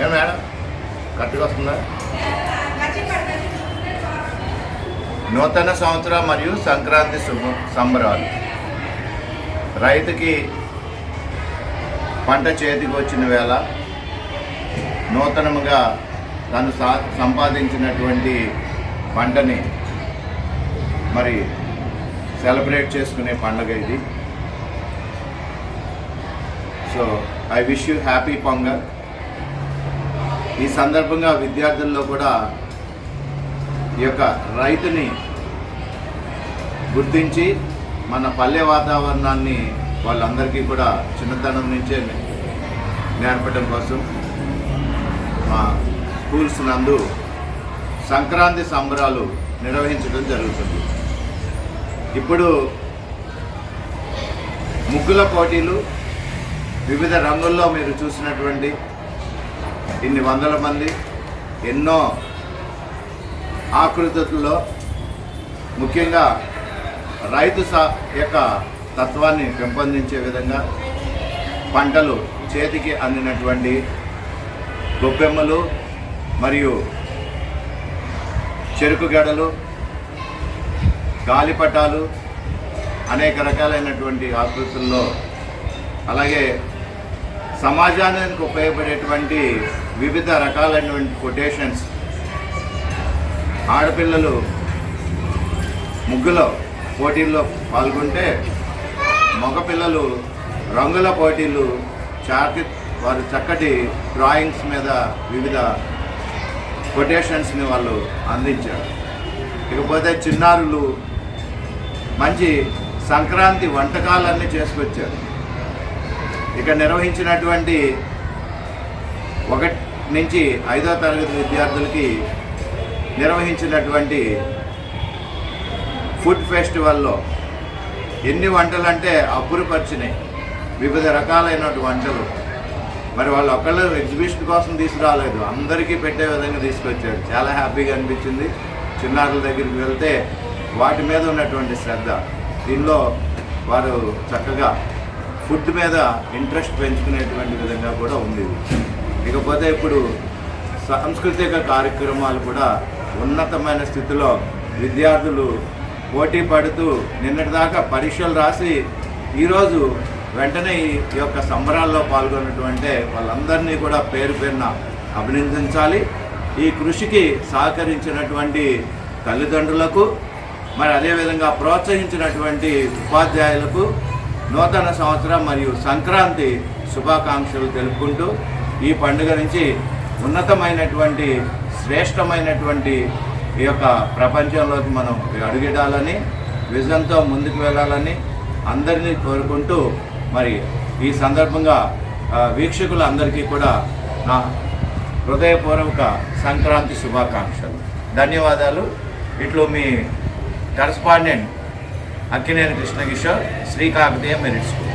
ఏ madam? కరెక్ట్గా వస్తుందా? నూతన సంవత్సరం మరియు సంక్రాంతి శుభ సంబరాలు. రైతుకి పంట చేతికి వచ్చిన వేళ నూతనముగా తను సా సంపాదించినటువంటి పంటని మరి సెలబ్రేట్ చేసుకునే పండుగ ఇది. So I wish you happy Pongal. ఈ సందర్భంగా విద్యార్థుల్లో కూడా ఈ యొక్క రైతుని గుర్తించి మన పల్లె వాతావరణాన్ని వాళ్ళందరికీ కూడా చిన్నతనం నుంచే నేర్పడం కోసం మా స్కూల్స్ నందు సంక్రాంతి సంబరాలు నిర్వహించడం జరుగుతుంది. ఇప్పుడు ముగ్గుల పోటీలు వివిధ రంగుల్లో మీరు చూసినటువంటి ఇన్ని వందల మంది ఎన్నో ఆకృతుల్లో ముఖ్యంగా రైతు సా యొక్క తత్వాన్ని పెంపొందించే విధంగా పంటలు చేతికి అందినటువంటి గొబ్బెమ్మలు మరియు చెరుకు గడలు గాలిపటాలు అనేక రకాలైనటువంటి ఆకృతుల్లో అలాగే సమాజానికి ఉపయోగపడేటువంటి వివిధ రకాలైనటువంటి కొటేషన్స్ ఆడపిల్లలు ముగ్గులో పోటీల్లో పాల్గొంటే మగపిల్లలు రంగుల పోటీలు చాకి వారు చక్కటి డ్రాయింగ్స్ మీద వివిధ కొటేషన్స్ని వాళ్ళు అందించారు. ఇకపోతే చిన్నారులు మంచి సంక్రాంతి వంటకాలన్నీ చేసుకొచ్చారు. ఇక్కడ నిర్వహించినటువంటి ఒకటి నుంచి ఐదో తరగతి విద్యార్థులకి నిర్వహించినటువంటి ఫుడ్ ఫెస్టివల్లో ఎన్ని వంటలు అంటే అబ్బురుపరిచినాయి వివిధ రకాలైన వంటలు. మరి వాళ్ళు ఒక్కళ్ళు ఎగ్జిబిషన్ కోసం తీసుకురాలేదు అందరికీ పెట్టే విధంగా తీసుకొచ్చారు. చాలా హ్యాపీగా అనిపించింది. చిన్నారుల దగ్గరికి వెళ్తే వాటి మీద ఉన్నటువంటి శ్రద్ధ. దీనిలో వారు చక్కగా ఫుడ్ మీద ఇంట్రెస్ట్ పెంచుకునేటువంటి విధంగా కూడా ఉంది. ఇకపోతే ఇప్పుడు సాంస్కృతిక కార్యక్రమాలు కూడా ఉన్నతమైన స్థితిలో విద్యార్థులు పోటీ పడుతూ నిన్నటిదాకా పరీక్షలు రాసి ఈరోజు వెంటనే ఈ యొక్క సంబరాల్లో పాల్గొన్నటువంటి వాళ్ళందరినీ కూడా పేరు పేరున అభినందించాలి. ఈ కృషికి సహకరించినటువంటి తల్లిదండ్రులకు మరి అదేవిధంగా ప్రోత్సహించినటువంటి ఉపాధ్యాయులకు నూతన సంవత్సరం మరియు సంక్రాంతి శుభాకాంక్షలు తెలుపుకుంటూ ఈ పండుగ నుంచి ఉన్నతమైనటువంటి శ్రేష్టమైనటువంటి ఈ యొక్క ప్రపంచంలోకి మనం అడుగిడాలని విజన్తో ముందుకు వెళ్ళాలని అందరినీ కోరుకుంటూ మరి ఈ సందర్భంగా వీక్షకులందరికీ కూడా నా హృదయపూర్వక సంక్రాంతి శుభాకాంక్షలు. ధన్యవాదాలు. ఇట్లు మీ correspondent Akkineni Krishna Kishore Sri Kakatiya merit school.